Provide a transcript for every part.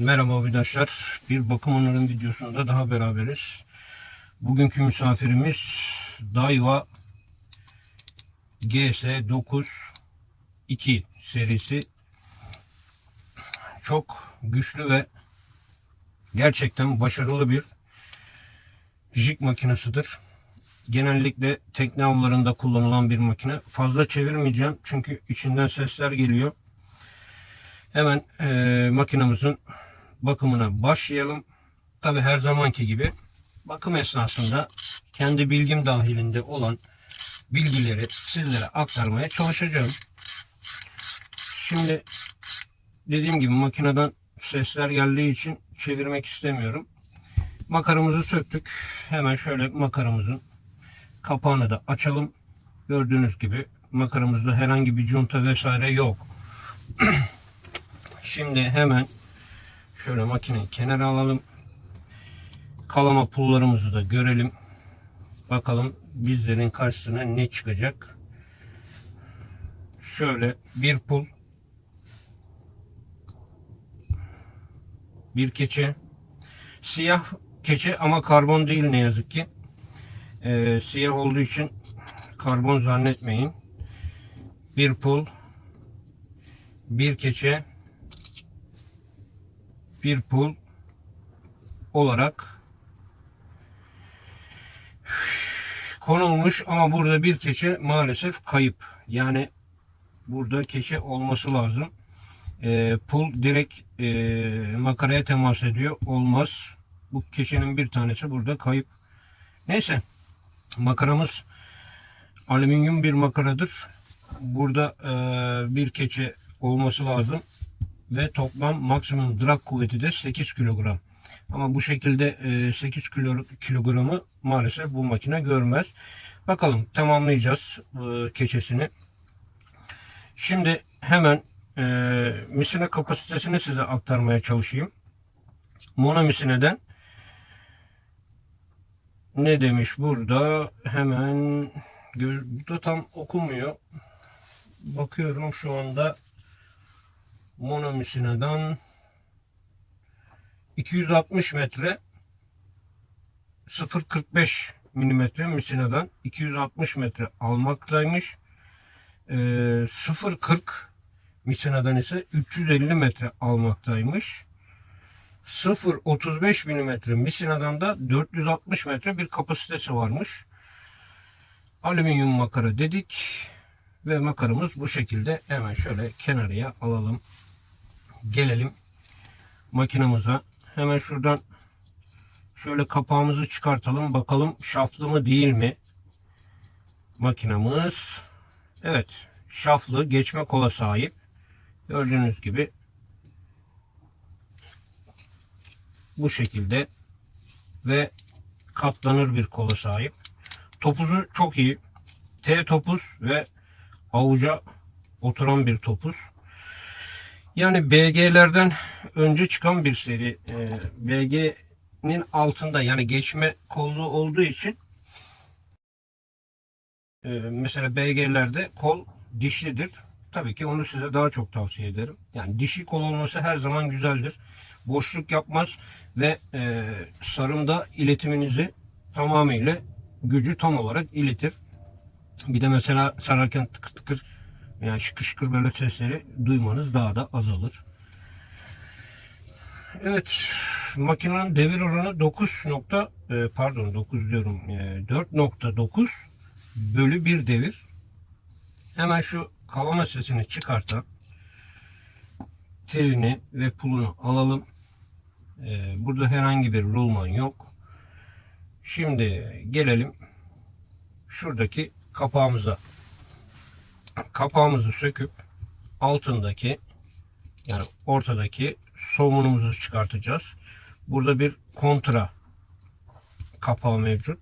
Merhaba arkadaşlar. Bir bakım onarım videosunda daha beraberiz. Bugünkü misafirimiz Daiwa GS9 2 serisi. Çok güçlü ve gerçekten başarılı bir jig makinesidir. Genellikle tekne avlarında kullanılan bir makine. Fazla çevirmeyeceğim çünkü içinden sesler geliyor. Hemen e, makinamızın bakımına başlayalım. Tabi her zamanki gibi bakım esnasında kendi bilgim dahilinde olan bilgileri sizlere aktarmaya çalışacağım. Şimdi dediğim gibi makineden sesler geldiği için çevirmek istemiyorum. Makaramızı söktük. Hemen şöyle makaramızın kapağını da açalım. Gördüğünüz gibi makaramızda herhangi bir conta vesaire yok. Şimdi hemen şöyle makineyi kenara alalım. Kalama pullarımızı da görelim. Bakalım bizlerin karşısına ne çıkacak. Şöyle bir pul. Bir keçe. Siyah keçe ama karbon değil ne yazık ki. Ee, siyah olduğu için karbon zannetmeyin. Bir pul. Bir keçe bir pul olarak konulmuş ama burada bir keçe maalesef kayıp. Yani burada keçe olması lazım. Ee, pul direkt e, makaraya temas ediyor. Olmaz. Bu keçenin bir tanesi burada kayıp. Neyse. Makaramız alüminyum bir makaradır. Burada e, bir keçe olması lazım ve toplam maksimum drag kuvveti de 8 kilogram. Ama bu şekilde e, 8 kilo, kilogramı maalesef bu makine görmez. Bakalım tamamlayacağız e, keçesini. Şimdi hemen e, misine kapasitesini size aktarmaya çalışayım. Mono misineden ne demiş burada? Hemen burada tam okumuyor. Bakıyorum şu anda Mono misineden 260 metre 0.45 milimetre misineden 260 metre almaktaymış. Ee, 0.40 misineden ise 350 metre almaktaymış. 0.35 milimetre misinadan da 460 metre bir kapasitesi varmış. Alüminyum makara dedik. Ve makaramız bu şekilde hemen şöyle kenarıya alalım. Gelelim makinamıza. Hemen şuradan şöyle kapağımızı çıkartalım. Bakalım şaflı mı değil mi? Makinamız. Evet. Şaflı geçme kola sahip. Gördüğünüz gibi bu şekilde ve katlanır bir kola sahip. Topuzu çok iyi. T topuz ve avuca oturan bir topuz. Yani BG'lerden önce çıkan bir seri. Ee, BG'nin altında yani geçme kollu olduğu için e, mesela BG'lerde kol dişlidir. Tabii ki onu size daha çok tavsiye ederim. Yani dişi kol olması her zaman güzeldir. Boşluk yapmaz ve e, sarımda iletiminizi tamamıyla gücü tam olarak iletir. Bir de mesela sararken tıkır tıkır yani şıkır böyle sesleri duymanız daha da azalır. Evet makinenin devir oranı 9 nokta e, pardon 9 diyorum e, 4.9 bölü 1 devir. Hemen şu kalama sesini çıkartan telini ve pulunu alalım. E, burada herhangi bir rulman yok. Şimdi gelelim şuradaki kapağımıza kapağımızı söküp altındaki yani ortadaki somunumuzu çıkartacağız. Burada bir kontra kapağı mevcut.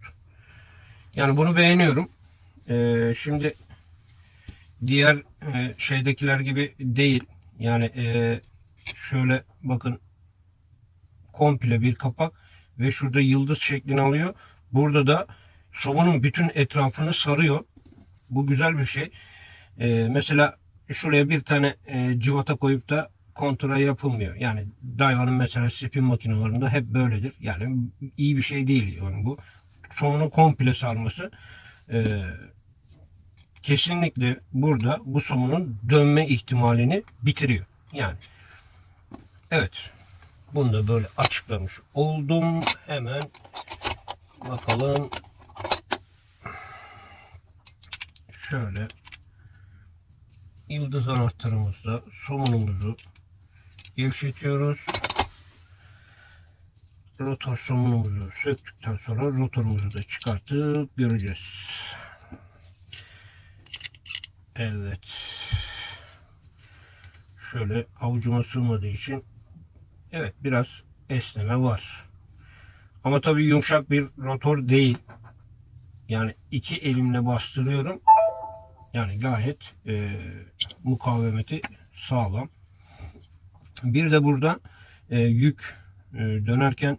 Yani bunu beğeniyorum. Ee, şimdi diğer e, şeydekiler gibi değil. Yani e, şöyle bakın komple bir kapak ve şurada yıldız şeklini alıyor. Burada da somunun bütün etrafını sarıyor. Bu güzel bir şey. Ee, mesela şuraya bir tane e, civata koyup da kontrol yapılmıyor. Yani Daiwa'nın mesela spin makinelerinde hep böyledir. Yani iyi bir şey değil yani bu. Somunu komple sarması e, kesinlikle burada bu somunun dönme ihtimalini bitiriyor. Yani evet bunu da böyle açıklamış oldum. Hemen bakalım şöyle yıldız anahtarımızla somunumuzu gevşetiyoruz. Rotor somunumuzu söktükten sonra rotorumuzu da çıkartıp göreceğiz. Evet. Şöyle avucuma sığmadığı için evet biraz esneme var. Ama tabii yumuşak bir rotor değil. Yani iki elimle bastırıyorum. Yani gayet e, mukavemeti sağlam. Bir de burada e, yük e, dönerken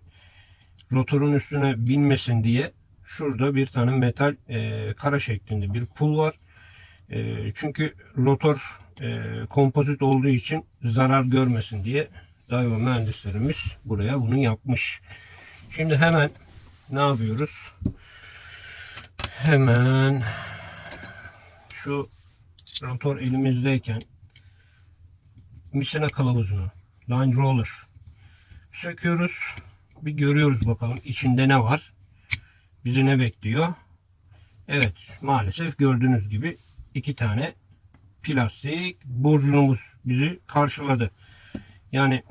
rotorun üstüne binmesin diye şurada bir tane metal e, kara şeklinde bir pul var. E, çünkü rotor e, kompozit olduğu için zarar görmesin diye Daiwa mühendislerimiz buraya bunu yapmış. Şimdi hemen ne yapıyoruz? Hemen şu rotor elimizdeyken misina kılavuzunu line roller söküyoruz. Bir görüyoruz bakalım içinde ne var. Bizi ne bekliyor? Evet maalesef gördüğünüz gibi iki tane plastik burcunumuz bizi karşıladı. Yani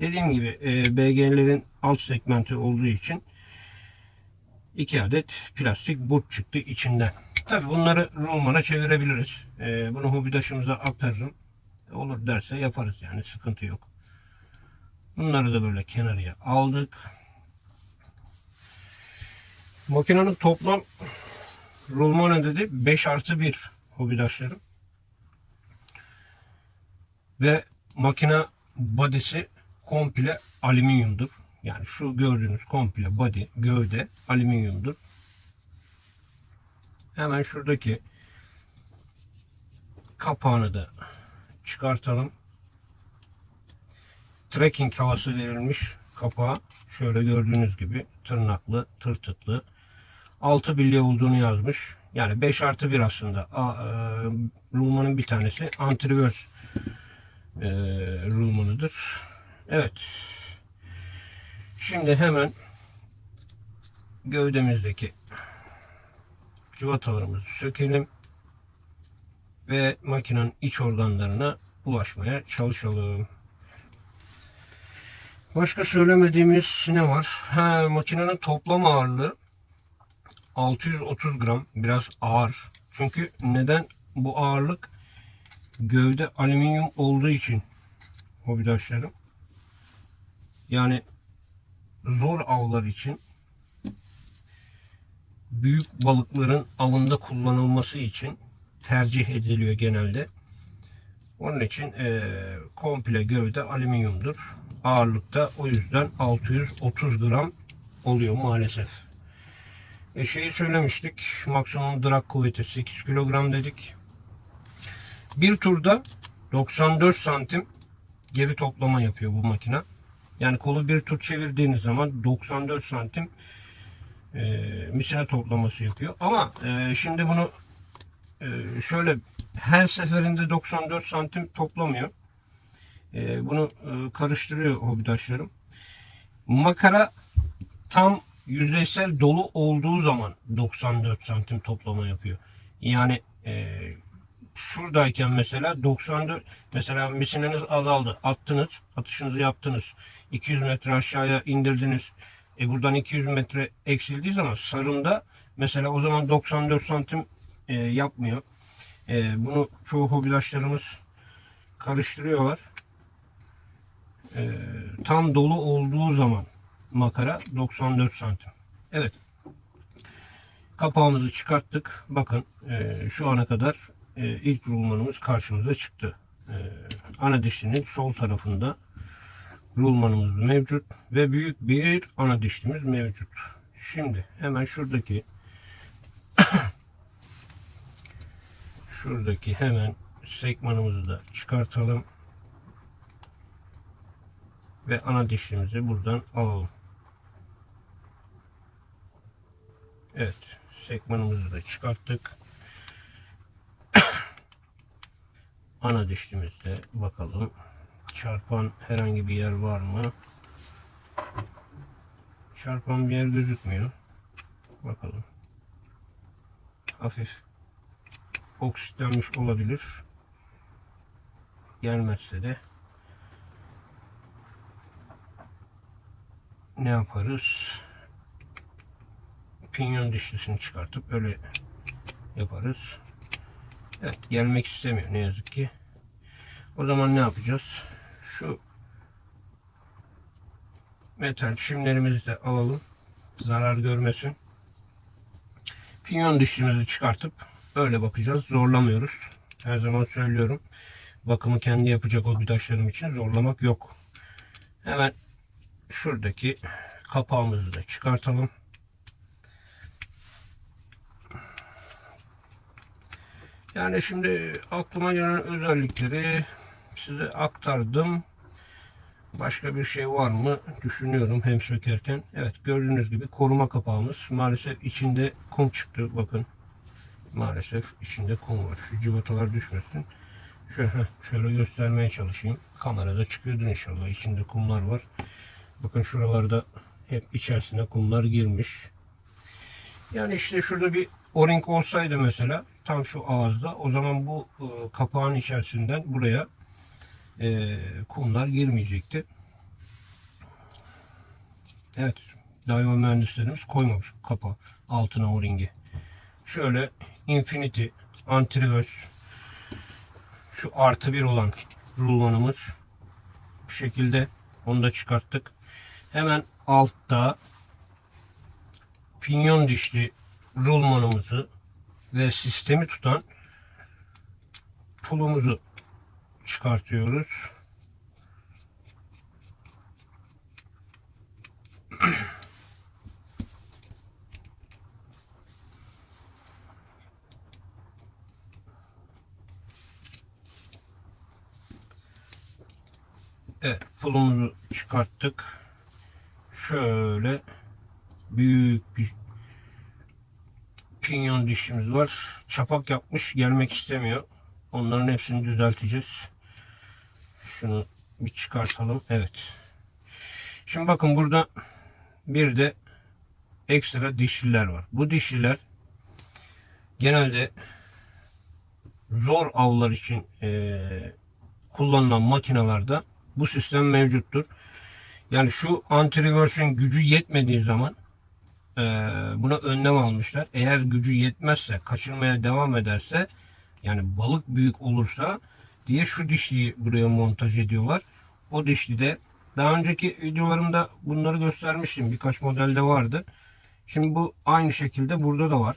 dediğim gibi e, BG'lerin alt segmenti olduğu için iki adet plastik burç çıktı içinden. Tabi bunları rulmana çevirebiliriz. E, bunu hobidaşımıza aktarırım. Olur derse yaparız yani sıkıntı yok. Bunları da böyle kenarıya aldık. Makinenin toplam rulman ödedi 5 artı 1 hobidaşlarım. Ve makine body'si komple alüminyumdur. Yani şu gördüğünüz komple body, gövde alüminyumdur. Hemen şuradaki kapağını da çıkartalım. Trekking havası verilmiş kapağı. Şöyle gördüğünüz gibi tırnaklı, tırtıklı. 6 bilye olduğunu yazmış. Yani 5 artı 1 aslında. E, rulmanın bir tanesi anti-reverse e, rulmanıdır. Evet. Şimdi hemen gövdemizdeki cıvatalarımızı sökelim ve makinenin iç organlarına ulaşmaya çalışalım. Başka söylemediğimiz ne var? Ha, makinenin toplam ağırlığı 630 gram. Biraz ağır. Çünkü neden bu ağırlık? Gövde alüminyum olduğu için hobidaşlarım. Yani zor avlar için büyük balıkların avında kullanılması için tercih ediliyor genelde. Onun için e, komple gövde alüminyumdur. Ağırlıkta o yüzden 630 gram oluyor maalesef. E şeyi söylemiştik. Maksimum drag kuvveti 8 kilogram dedik. Bir turda 94 santim geri toplama yapıyor bu makine. Yani kolu bir tur çevirdiğiniz zaman 94 santim e, misina toplaması yapıyor. Ama e, şimdi bunu e, şöyle her seferinde 94 santim toplamıyor. E, bunu karıştırıyor hobidaşlarım. Makara tam yüzeysel dolu olduğu zaman 94 santim toplama yapıyor. Yani e, şuradayken mesela 94 mesela misininiz azaldı. Attınız, atışınızı yaptınız. 200 metre aşağıya indirdiniz. E buradan 200 metre eksildiği zaman sarımda mesela o zaman 94 santim e, yapmıyor. E, bunu çoğu hobidaşlarımız karıştırıyorlar. E, tam dolu olduğu zaman makara 94 santim. Evet. Kapağımızı çıkarttık. Bakın e, şu ana kadar e, ilk rulmanımız karşımıza çıktı. E, ana dişlinin sol tarafında rulmanımız mevcut ve büyük bir ana dişlimiz mevcut. Şimdi hemen şuradaki şuradaki hemen sekmanımızı da çıkartalım. Ve ana dişlimizi buradan alalım. Evet. Sekmanımızı da çıkarttık. ana dişlimizde bakalım. Çarpan herhangi bir yer var mı? Çarpan bir yer gözükmüyor. Bakalım. Hafif oksitlenmiş olabilir. Gelmezse de ne yaparız? Pinyon dişlisini çıkartıp öyle yaparız. Evet gelmek istemiyor ne yazık ki. O zaman ne yapacağız? Şu metal çimlerimizi de alalım. Zarar görmesin. Pinyon dişimizi çıkartıp öyle bakacağız. Zorlamıyoruz. Her zaman söylüyorum. Bakımı kendi yapacak o güdaşlarım için zorlamak yok. Hemen şuradaki kapağımızı da çıkartalım. Yani şimdi aklıma gelen özellikleri size aktardım. Başka bir şey var mı düşünüyorum hem sökerken. Evet gördüğünüz gibi koruma kapağımız. Maalesef içinde kum çıktı bakın. Maalesef içinde kum var. Şu civatalar düşmesin. Şöyle, şöyle göstermeye çalışayım. Kamerada çıkıyordur inşallah. İçinde kumlar var. Bakın şuralarda hep içerisine kumlar girmiş. Yani işte şurada bir o-ring olsaydı mesela tam şu ağızda o zaman bu e, kapağın içerisinden buraya e, kumlar girmeyecekti. Evet. Daiwa mühendislerimiz koymamış kapağı altına o-ringi. Şöyle Infinity Antireverse şu artı bir olan rulmanımız bu şekilde onu da çıkarttık. Hemen altta pinyon dişli rulmanımızı ve sistemi tutan pulumuzu çıkartıyoruz. Evet, pulumuzu çıkarttık. Şöyle büyük bir pinyon dişimiz var. Çapak yapmış, gelmek istemiyor. Onların hepsini düzelteceğiz. Şunu bir çıkartalım. Evet. Şimdi bakın burada bir de ekstra dişliler var. Bu dişliler genelde zor avlar için eee, kullanılan makinalarda bu sistem mevcuttur. Yani şu anti-reverse'ün gücü yetmediği zaman eee, buna önlem almışlar. Eğer gücü yetmezse, kaçırmaya devam ederse yani balık büyük olursa diye şu dişliyi buraya montaj ediyorlar. O dişli de daha önceki videolarımda bunları göstermiştim. Birkaç modelde vardı. Şimdi bu aynı şekilde burada da var.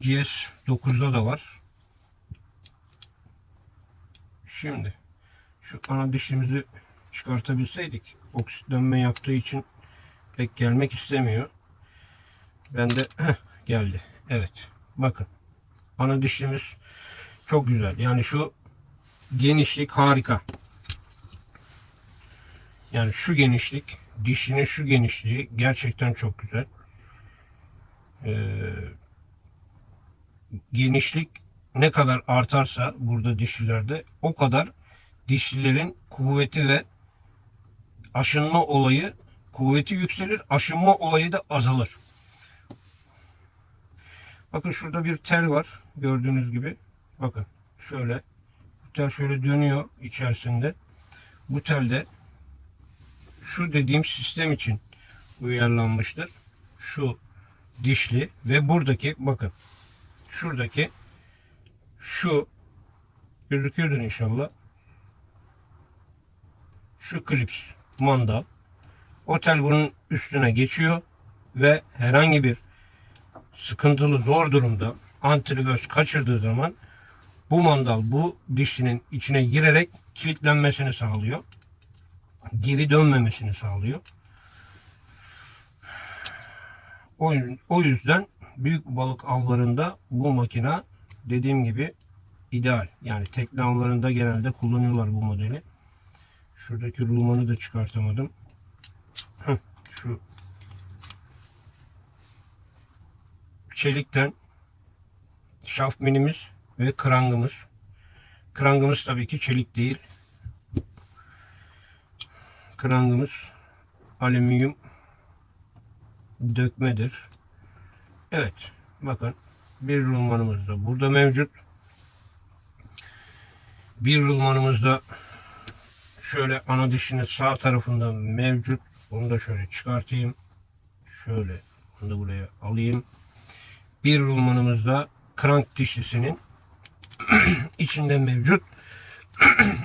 GS 9'da da var. Şimdi şu ana dişimizi çıkartabilseydik oksitlenme yaptığı için pek gelmek istemiyor. Ben de heh, geldi. Evet. Bakın. Ana dişimiz çok güzel. Yani şu genişlik harika. Yani şu genişlik, dişinin şu genişliği gerçekten çok güzel. Ee, genişlik ne kadar artarsa burada dişlilerde o kadar dişlilerin kuvveti ve aşınma olayı kuvveti yükselir, aşınma olayı da azalır. Bakın şurada bir tel var. Gördüğünüz gibi. Bakın şöyle. Tel şöyle dönüyor içerisinde. Bu tel de şu dediğim sistem için uyarlanmıştır. Şu dişli ve buradaki bakın şuradaki şu gözüküyordur inşallah. Şu klips mandal. Otel bunun üstüne geçiyor ve herhangi bir sıkıntılı zor durumda antrigöz kaçırdığı zaman bu mandal bu dişinin içine girerek kilitlenmesini sağlıyor. Geri dönmemesini sağlıyor. O, yüzden büyük balık avlarında bu makina dediğim gibi ideal. Yani tekne avlarında genelde kullanıyorlar bu modeli. Şuradaki rulmanı da çıkartamadım. Şu çelikten şaft minimiz ve krangımız. Krangımız tabii ki çelik değil. Krangımız alüminyum dökmedir. Evet. Bakın bir rulmanımız da burada mevcut. Bir rulmanımız da şöyle ana dişinin sağ tarafında mevcut. Onu da şöyle çıkartayım. Şöyle onu da buraya alayım. Bir rulmanımız da krank dişlisinin içinde mevcut.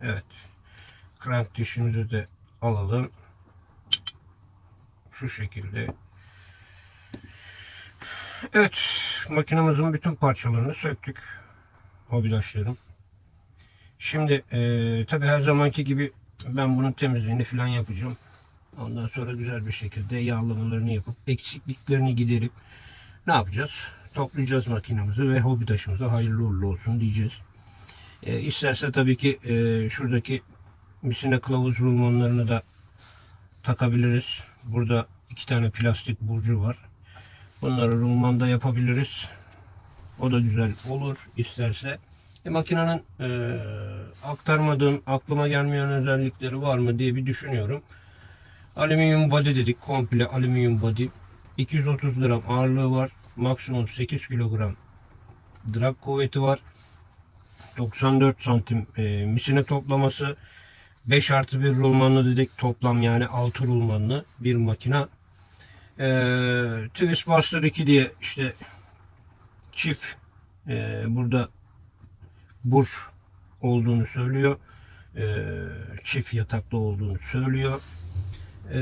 Evet. Krank dişimizi de alalım. Şu şekilde. Evet. Makinamızın bütün parçalarını söktük. Hobidaşlarım. Şimdi eee tabi her zamanki gibi ben bunun temizliğini falan yapacağım. Ondan sonra güzel bir şekilde yağlamalarını yapıp eksikliklerini giderip ne yapacağız? Toplayacağız makinamızı ve hobidaşımıza hayırlı uğurlu olsun diyeceğiz. E, isterse tabii ki e, şuradaki misine kılavuz rulmanlarını da takabiliriz. Burada iki tane plastik burcu var. Bunları rulmanda yapabiliriz. O da güzel olur isterse. E, makinenin e, aktarmadığım, aklıma gelmeyen özellikleri var mı diye bir düşünüyorum. Alüminyum body dedik. Komple alüminyum body. 230 gram ağırlığı var. Maksimum 8 kilogram drag kuvveti var. 94 santim e, misine toplaması 5 artı 1 rulmanlı dedik toplam yani 6 rulmanlı bir makina e, Twist Buster 2 diye işte çift e, burada burç olduğunu söylüyor e, çift yataklı olduğunu söylüyor e,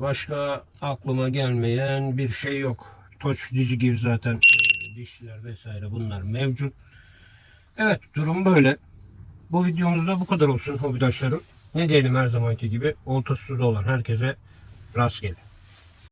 başka aklıma gelmeyen bir şey yok Toç Digigir zaten e, dişler vesaire bunlar mevcut Evet durum böyle. Bu videomuzda bu kadar olsun hobidaşlarım. Ne diyelim her zamanki gibi oltasız olan herkese rastgele.